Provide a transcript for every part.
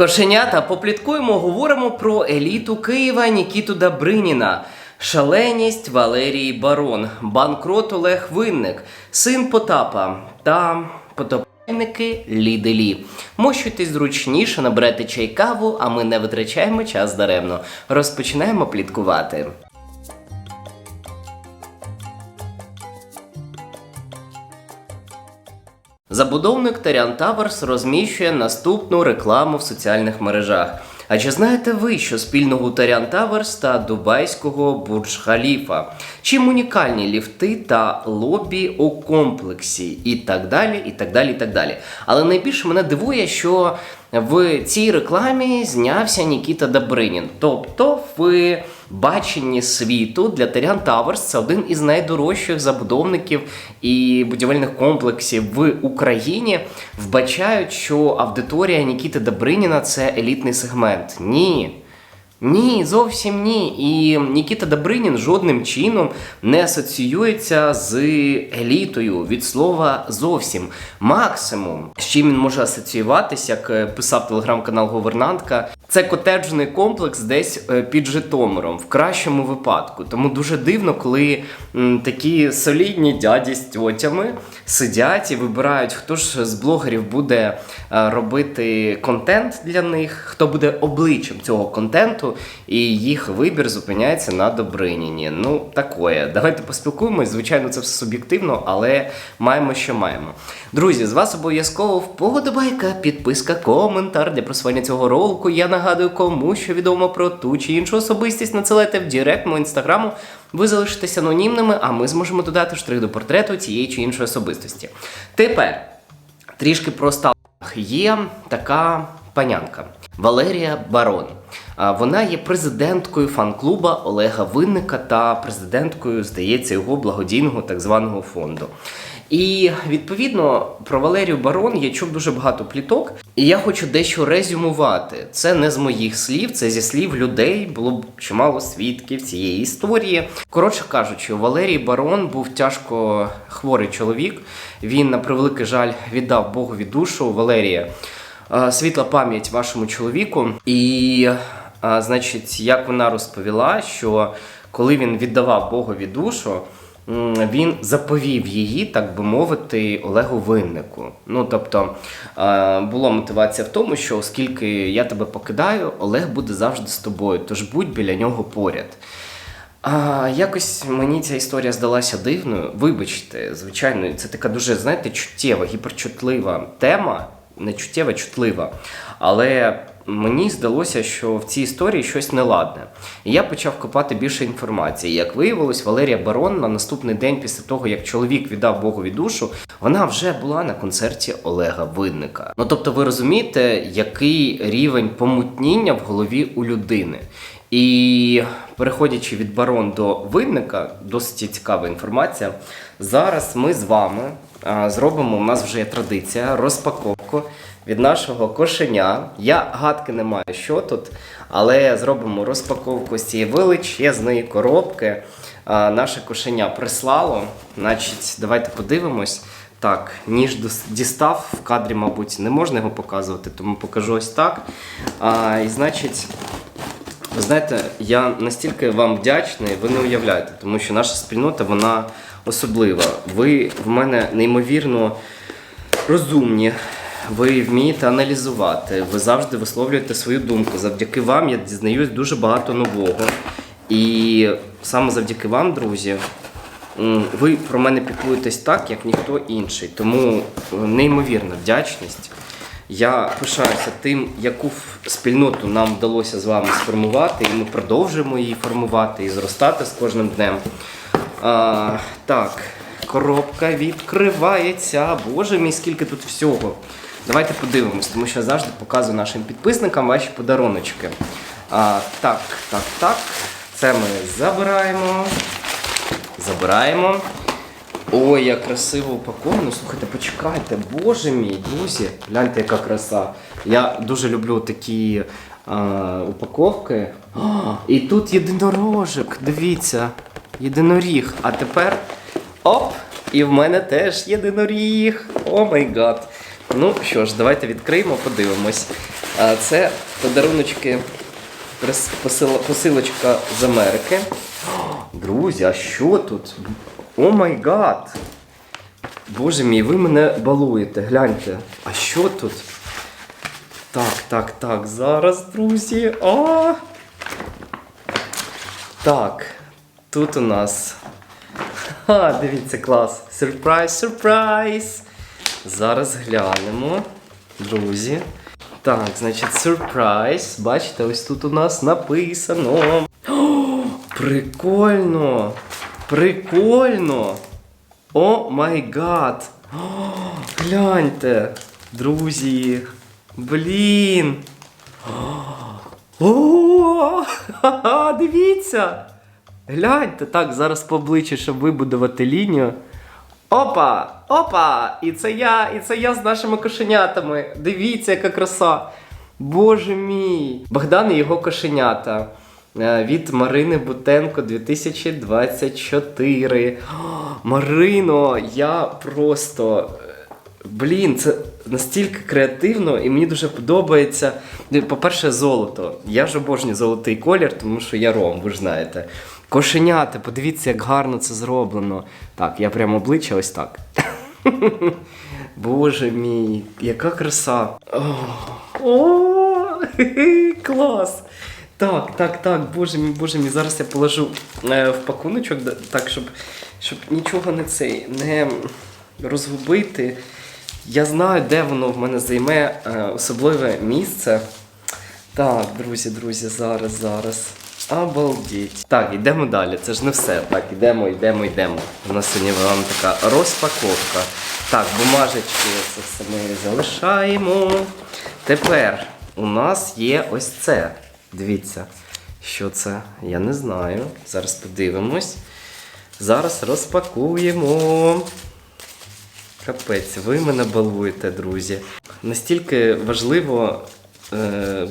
Кошенята, попліткуємо, говоримо про еліту Києва Нікіту Добриніна. Шаленість Валерій Барон, банкрот Олег Винник, син Потапа та потопальники Ліделі. Мощуйтесь зручніше, наберете чай каву, а ми не витрачаємо час даремно. Розпочинаємо пліткувати. Забудовник Терян Таверс розміщує наступну рекламу в соціальних мережах. А чи знаєте ви, що спільного у Терян Таверс та дубайського Бурдж Халіфа? Чим унікальні ліфти та лобі у комплексі? І так далі, і так далі, і так далі. Але найбільше мене дивує, що в цій рекламі знявся Нікіта Добринін. Тобто в баченні світу для Терян Таверс це один із найдорожчих забудовників і будівельних комплексів в Україні. Вбачають, що аудиторія Нікіти Добриніна це елітний сегмент. Ні. Ні, зовсім ні. І Нікіта Добринін жодним чином не асоціюється з елітою від слова зовсім. Максимум, з чим він може асоціюватися, як е, писав телеграм-канал Говернантка, це котеджний комплекс десь е, під Житомиром, в кращому випадку. Тому дуже дивно, коли такі солідні дяді з тьотями сидять і вибирають, хто ж з блогерів буде е, робити контент для них, хто буде обличчям цього контенту, і їх вибір зупиняється на Добриніні. Ну, такое. Давайте поспілкуємось. Звичайно, це все суб'єктивно, але маємо, що маємо. Друзі, з вас обов'язково вподобайка, підписка, коментар для просування цього ролику. Я нагадую, кому що відомо про ту чи іншу особистість, надсилайте в директ мого інстаграму. Ви залишитесь анонімними, а ми зможемо додати штрих до портрету цієї чи іншої особистості. Тепер трішки про сталах. Є така панянка Валерія Барон. Вона є президенткою фан-клуба Олега Винника та президенткою, здається, його благодійного так званого фонду. І відповідно про Валерію Барон я чув дуже багато пліток, і я хочу дещо резюмувати. Це не з моїх слів, це зі слів людей. Було б чимало свідків цієї історії. Коротше кажучи, Валерій Барон був тяжко хворий чоловік. Він, на превеликий жаль, віддав Богові душу Валерія. Е, Світла пам'ять вашому чоловіку. І, е, значить, як вона розповіла, що коли він віддавав Богові душу, він заповів її, так би мовити, Олегу Виннику. Ну тобто е, була мотивація в тому, що оскільки я тебе покидаю, Олег буде завжди з тобою, тож будь біля нього поряд. А, якось мені ця історія здалася дивною. Вибачте, звичайно, це така дуже, знаєте, чуттєва, гіперчутлива тема, не чуттєва, чутлива. Але мені здалося, що в цій історії щось неладне. І я почав копати більше інформації. Як виявилось, Валерія Барон на наступний день після того, як чоловік віддав Богові душу, вона вже була на концерті Олега Винника. Ну тобто, ви розумієте, який рівень помутніння в голові у людини. І переходячи від барон до винника, досить цікава інформація. Зараз ми з вами зробимо. У нас вже є традиція розпаковку від нашого кошеня. Я гадки не маю, що тут, але зробимо розпаковку з цієї величезної коробки. А, наше кошеня прислало. Значить, давайте подивимось. Так, ніж дістав в кадрі, мабуть, не можна його показувати, тому покажу ось так. А, і значить. Ви знаєте, я настільки вам вдячний, ви не уявляєте, тому що наша спільнота вона особлива. Ви в мене неймовірно розумні. Ви вмієте аналізувати, ви завжди висловлюєте свою думку. Завдяки вам я дізнаюсь дуже багато нового. І саме завдяки вам, друзі, ви про мене піклуєтесь так, як ніхто інший. Тому е, неймовірна вдячність. Я пишаюся тим, яку спільноту нам вдалося з вами сформувати, і ми продовжуємо її формувати і зростати з кожним днем. А, так, коробка відкривається. Боже мій, скільки тут всього. Давайте подивимось, тому що я завжди показую нашим підписникам ваші подаруночки. А, так, так, так. Це ми забираємо. Забираємо. Ой, як красиво упаковано. Слухайте, почекайте, боже мій, друзі, гляньте, яка краса. Я дуже люблю такі а, упаковки. А, і тут єдинорожик, дивіться, єдиноріг. А тепер оп! І в мене теж єдиноріг. О май гад. Ну що ж, давайте відкриємо, подивимось. Це подаруночки, посилочка з Америки. Друзі, а що тут? О май гад! Боже мій, ви мене балуєте, гляньте. А що тут? Так, так, так, зараз, друзі. А! Так, тут у нас. Ха, дивіться, клас. Сюрприз, сюрприз! Зараз глянемо, друзі. Так, значить, сюрприз. Бачите, ось тут у нас написано. О, прикольно! Прикольно! О май гад! Гляньте, друзі! Блін! О, дивіться! Гляньте, так, зараз поближче, щоб вибудувати лінію. Опа! Опа! І це я, і це я з нашими кошенятами. Дивіться, яка краса. Боже мій! Богдан і його кошенята. Е, Від Марини Бутенко 2024. О, Марино, я просто. е, Блін, це настільки креативно і мені дуже подобається. По-перше, золото. Я ж обожнюю золотий колір, тому що я ром, ви ж знаєте. Кошенята, подивіться, як гарно це зроблено. Так, я прямо обличчя ось так. Боже мій, яка краса. О, клас! Так, так, так, боже мій, боже мій. Зараз я положу е, в пакуночок, так, щоб, щоб нічого не цей не розгубити. Я знаю, де воно в мене займе е, особливе місце. Так, друзі, друзі, зараз, зараз. Обалдіть. Так, йдемо далі. Це ж не все. Так, йдемо, йдемо, йдемо. У нас сьогодні вам така розпаковка. Так, бумажечки, це все ми залишаємо. Тепер у нас є ось це. Дивіться, що це? Я не знаю. Зараз подивимось. Зараз розпакуємо. Капець, ви мене балуєте, друзі. Настільки важливо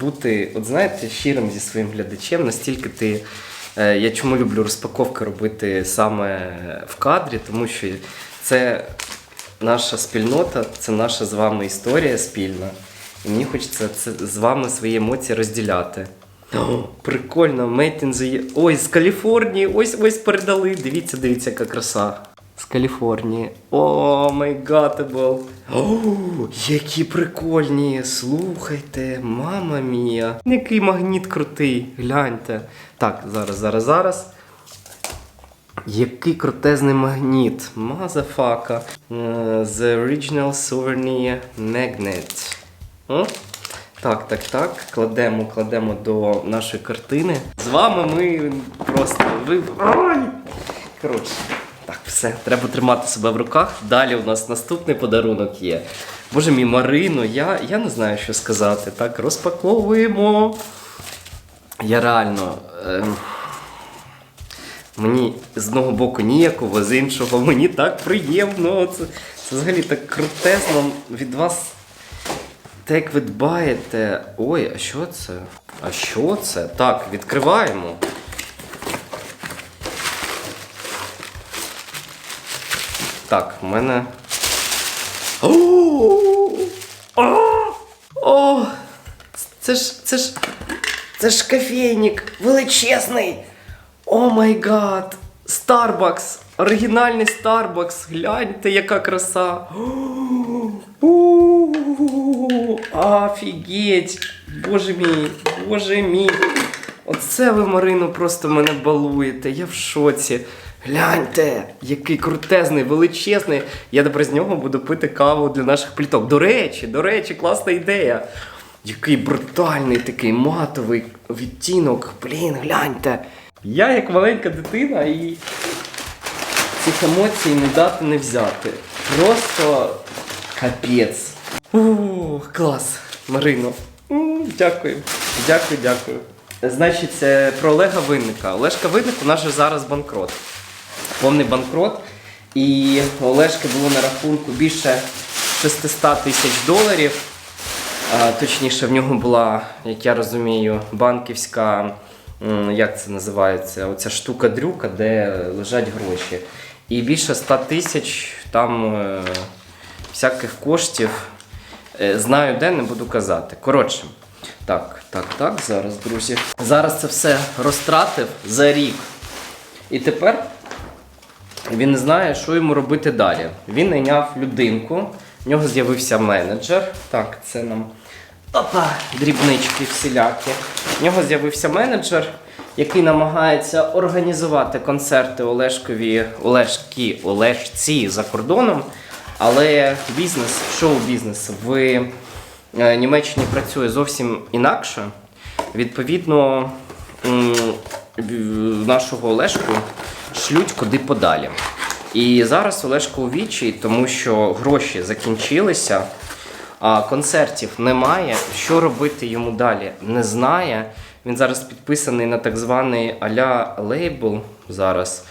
бути, от знаєте, щирим зі своїм глядачем, настільки ти. Е, я чому люблю розпаковки робити саме в кадрі, тому що це наша спільнота, це наша з вами історія спільна. І мені хочеться це з вами свої емоції розділяти. О, прикольно, Made in. Ой, з Каліфорнії, ось ось передали. Дивіться, дивіться, яка краса. З Каліфорнії. О, май гатебл. Які прикольні. Слухайте, мама мія. Який магніт крутий. Гляньте. Так, зараз, зараз, зараз. Який крутезний магніт. Мазафака. Е, The Original Souvenir Magnet. О? Так, так, так. Кладемо, кладемо до нашої картини. З вами ми просто ви. Коротше, так, все, треба тримати себе в руках. Далі у нас наступний подарунок є. Боже мій Марино, я, я не знаю, що сказати. Так, розпаковуємо. Я реально. ем, Мені з одного боку ніяково, з іншого мені так приємно. Це, це взагалі так крутезно від вас. Те, як ви дбаєте. Ой, а що це? А що це? Так, відкриваємо. Так, в мене. О! Це ж. Це ж. Це ж кофейник величезний. О май гад! Starbucks! Оригінальний Starbucks! Гляньте, яка краса! Офігеть! Боже мій, боже мій! Оце ви, Марину, просто мене балуєте. Я в шоці. Гляньте, який крутезний, величезний. Я тепер з нього буду пити каву для наших пліток. До речі, до речі, класна ідея. Який брутальний такий матовий відтінок. Блін, гляньте. Я як маленька дитина і цих емоцій не дати не взяти. Просто капець. Ух, клас, Марино. Дякую. Дякую, дякую. Значить, е, про Олега Винника. Олешка Винник у нас же зараз банкрот. Повний банкрот. І у Олешки було на рахунку більше 600 тисяч доларів. Точніше, в нього була, як я розумію, банківська, як це називається, оця штука-дрюка, де лежать гроші. І більше 100 тисяч там е, всяких коштів. Е, знаю де, не буду казати. Коротше, Так, так, так, зараз, друзі. Зараз це все розтратив за рік. І тепер він не знає, що йому робити далі. Він найняв людинку, в нього з'явився менеджер. Так, це нам опа, дрібнички всілякі. В нього з'явився менеджер, який намагається організувати концерти Олешкові, Олешки, Олешці за кордоном. Але бізнес, шоу-бізнес в е, Німеччині працює зовсім інакше. Відповідно, нашого Олешку шлють куди подалі. І зараз Олешко у вічі, тому що гроші закінчилися, а концертів немає. Що робити йому далі? Не знає. Він зараз підписаний на так званий аля лейбл зараз.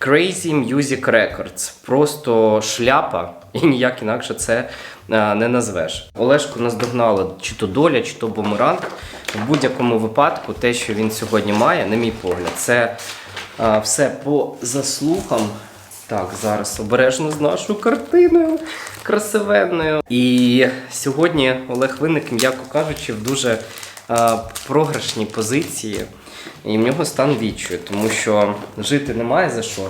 Crazy Music Records. Просто шляпа, і ніяк інакше це е, не назвеш. Олешку наздогнала чи то доля, чи то бумеранг. В будь-якому випадку, те, що він сьогодні має, на мій погляд, це все по заслугам. Так, зараз обережно з нашою картиною красивенною. І сьогодні Олег Винник, м'яко кажучи, в дуже програшній позиції. І в нього стан відчує, тому що жити немає за що.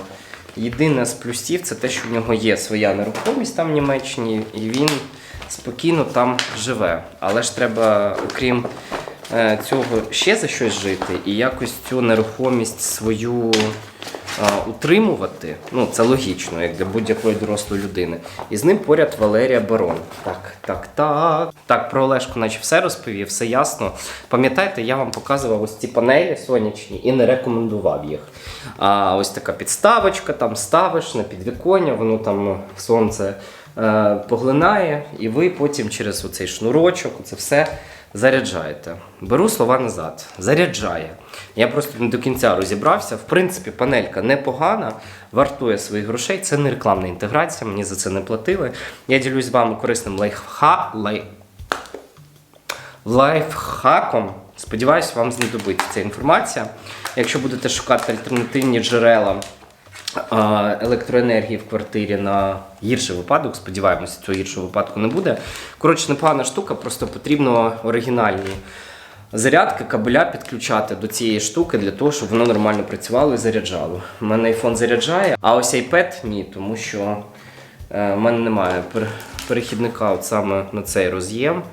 Єдине з плюсів це те, що в нього є своя нерухомість там в Німеччині, і він спокійно там живе. Але ж треба, окрім цього, ще за щось жити і якось цю нерухомість свою е, утримувати. Ну, це логічно, як для будь-якої дорослої людини. І з ним поряд Валерія Барон. Так, так, так. Так, про Олешку, наче все розповів, все ясно. Пам'ятаєте, я вам показував ось ці панелі сонячні і не рекомендував їх. А ось така підставочка, там ставиш на підвіконня, воно там сонце е, поглинає, і ви потім через оцей шнурочок, це все заряджаєте. Беру слова назад. Заряджає. Я просто не до кінця розібрався. В принципі, панелька непогана, вартує своїх грошей. Це не рекламна інтеграція, мені за це не платили. Я ділюсь з вами корисним лайфха... лай... лайфхаком. Сподіваюсь, вам знадобиться ця інформація. Якщо будете шукати альтернативні джерела електроенергії в квартирі на гірший випадок, сподіваємося, цього гіршого випадку не буде. Коротше, непогана штука, просто потрібно оригінальні зарядки, кабеля підключати до цієї штуки для того, щоб воно нормально працювало і заряджало. У мене iPhone заряджає, а ось iPad ні, тому що е, в мене немає перехідника от саме на цей роз'єм.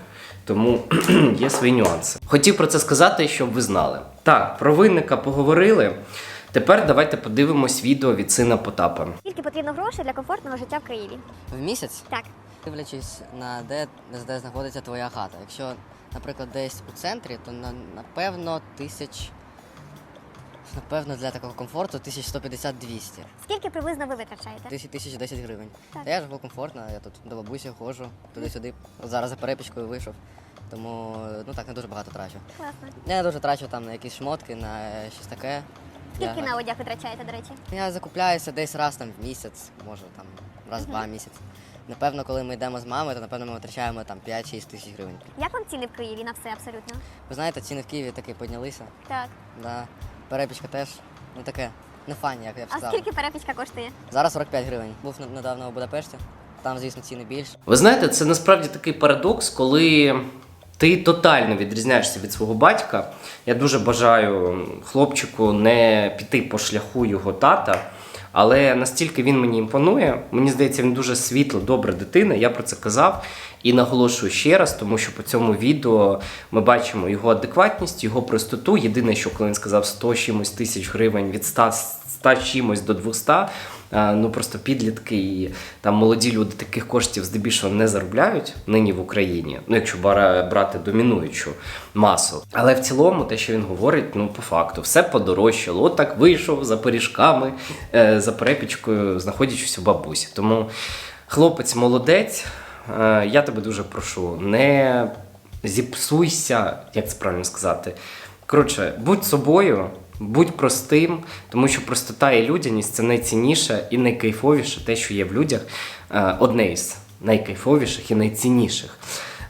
Тому є свої нюанси. Хотів про це сказати, щоб ви знали. Так, про винника поговорили. Тепер давайте подивимось відео від сина Потапа. Скільки потрібно грошей для комфортного життя в Києві? В місяць, Так. дивлячись на де, де знаходиться твоя хата. Якщо, наприклад, десь у центрі, то на, напевно тисяч. Напевно, для такого комфорту 1150-200. Скільки приблизно ви витрачаєте? Тисяч тисяч 10 гривень. Так. Та я живу комфортно, я тут до бабусі ходжу, туди-сюди. Зараз за перепічкою вийшов. Тому ну так не дуже багато трачу. Класно. Я не дуже трачу там на якісь шмотки, на щось таке. Скільки на одяг витрачаєте, до речі? я закупляюся десь раз там в місяць, може там раз-два місяць. Напевно, коли ми йдемо з мамою, то напевно ми витрачаємо там 5-6 тисяч гривень. Як вам ціни в Києві на все абсолютно? Ви знаєте, ціни в Києві таки піднялися. Так. Да. Перепічка теж ну таке, не фані, як я б А сказав. скільки перепічка коштує? Зараз 45 гривень. Був недавно у Будапешті. Там, звісно, ціни більше. Ви знаєте, це насправді такий парадокс, коли ти тотально відрізняєшся від свого батька. Я дуже бажаю хлопчику не піти по шляху його тата. Але настільки він мені імпонує, мені здається, він дуже світла, добра дитина. Я про це казав і наголошую ще раз, тому що по цьому відео ми бачимо його адекватність, його простоту. Єдине, що коли він сказав 100 чимось тисяч гривень від 100, 100 чимось до 200, а, ну просто підлітки і там молоді люди таких коштів здебільшого не заробляють нині в Україні. Ну, якщо брати домінуючу масу. Але в цілому, те, що він говорить, ну по факту, все подорожчало. От так вийшов за пиріжками, е, за перепічкою, знаходячись у бабусі. Тому хлопець молодець. Е, Я тебе дуже прошу, не зіпсуйся, як це правильно сказати. Коротше, будь собою, будь простим, тому що простота і людяність це найцінніше і найкайфовіше те, що є в людях. Е, Одне із найкайфовіших і найцінніших.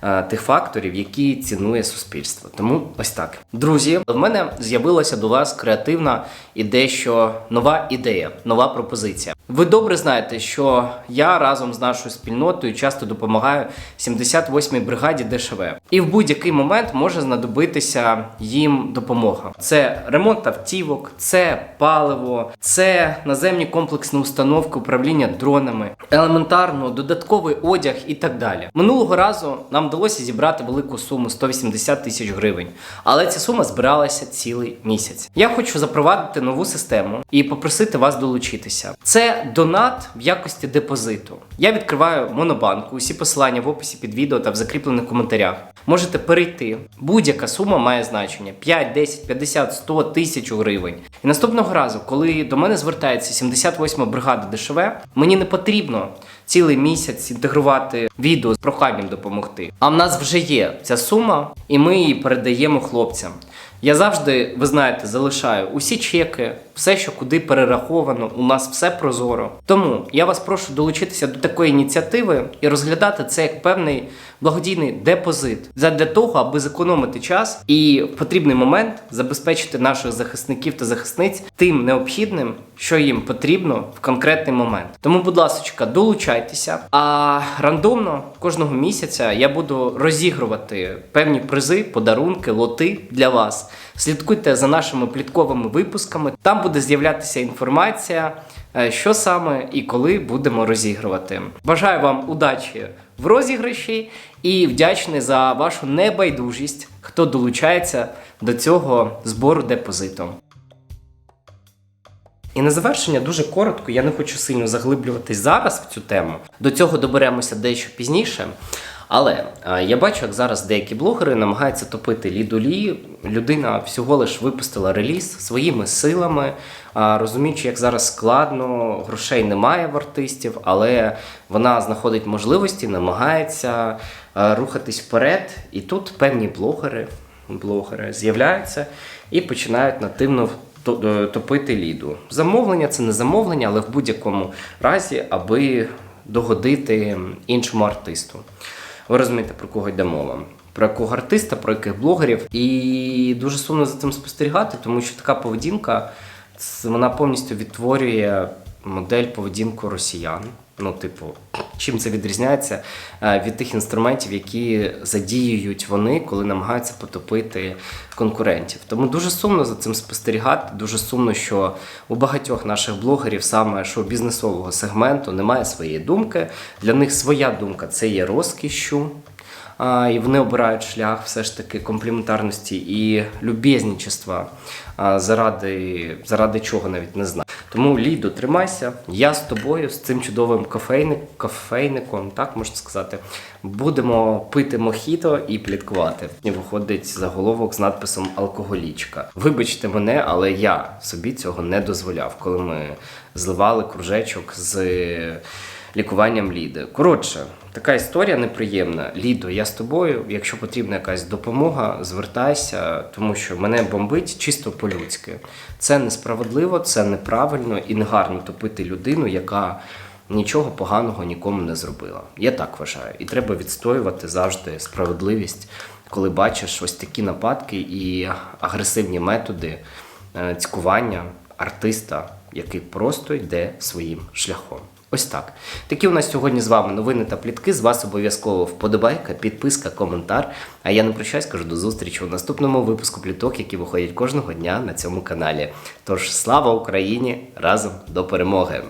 Е, тих факторів, які цінує суспільство. Тому ось так. Друзі, в мене з'явилася до вас креативна і дещо нова ідея, нова пропозиція. Ви добре знаєте, що я разом з нашою спільнотою часто допомагаю 78-й бригаді ДШВ. І в будь-який момент може знадобитися їм допомога. Це ремонт автівок, це паливо, це наземні комплексні установки управління дронами, елементарно додатковий одяг і так далі. Минулого разу нам вдалося зібрати велику суму 180 тисяч гривень, але ця сума збиралася цілий місяць. Я хочу запровадити нову систему і попросити вас долучитися. Це донат в якості депозиту. Я відкриваю монобанку. Усі посилання в описі під відео та в закріплених коментарях. Можете перейти. Будь-яка сума має значення: 5, 10, 50, 100 тисяч гривень. І наступного разу, коли до мене звертається 78-ма бригада ДШВ, мені не потрібно цілий місяць інтегрувати відео з проханням допомогти. А в нас вже є ця сума, і ми її передаємо хлопцям. Я завжди, ви знаєте, залишаю усі чеки, все, що куди перераховано, у нас все прозоро. Тому я вас прошу долучитися до такої ініціативи і розглядати це як певний благодійний депозит для того, аби зекономити час і в потрібний момент забезпечити наших захисників та захисниць тим необхідним, що їм потрібно в конкретний момент. Тому, будь ласка, долучайтеся. А рандомно кожного місяця я буду розігрувати певні призи, подарунки, лоти для вас. Слідкуйте за нашими плітковими випусками. Там буде з'являтися інформація, е, що саме і коли будемо розігрувати. Бажаю вам удачі в розіграші і вдячний за вашу небайдужість, хто долучається до цього збору депозиту. І на завершення дуже коротко, я не хочу сильно заглиблюватись зараз в цю тему. До цього доберемося дещо пізніше. Але е, я бачу, як зараз деякі блогери намагаються топити лідолі. Людина всього лиш випустила реліз своїми силами, розуміючи, як зараз складно, грошей немає в артистів, але вона знаходить можливості, намагається е, рухатись вперед. І тут певні блогери, блогери з'являються і починають нативно е, топити ліду. Замовлення це не замовлення, але в будь-якому разі, аби догодити іншому артисту. Ви розумієте, про кого йде мова? Про якого артиста, про яких блогерів. І дуже сумно за цим спостерігати, тому що така поведінка вона повністю відтворює модель поведінку росіян. Ну, типу, чим це відрізняється е, від тих інструментів, які задіюють вони, коли намагаються потопити конкурентів. Тому дуже сумно за цим спостерігати. Дуже сумно, що у багатьох наших блогерів саме шоу-бізнесового сегменту немає своєї думки. Для них своя думка це є розкішшю. А, і вони обирають шлях все ж таки компліментарності і любезничества а, заради, заради чого навіть не знаю. Тому Лідо, тримайся. Я з тобою, з цим чудовим кофейник, кофейником, так можна сказати, будемо пити мохіто і пліткувати. І виходить заголовок з надписом алкоголічка. Вибачте мене, але я собі цього не дозволяв, коли ми зливали кружечок з лікуванням Ліди. Коротше, така історія неприємна. Лідо, я з тобою. Якщо потрібна якась допомога, звертайся, тому що мене бомбить чисто по-людськи. Це несправедливо, це неправильно і негарно топити людину, яка нічого поганого нікому не зробила. Я так вважаю. І треба відстоювати завжди справедливість, коли бачиш ось такі нападки і агресивні методи е, цькування артиста, який просто йде своїм шляхом. Ось так. Такі у нас сьогодні з вами новини та плітки. З вас обов'язково вподобайка, підписка, коментар. А я не прощаюсь, кажу до зустрічі у наступному випуску пліток, які виходять кожного дня на цьому каналі. Тож слава Україні! Разом до перемоги!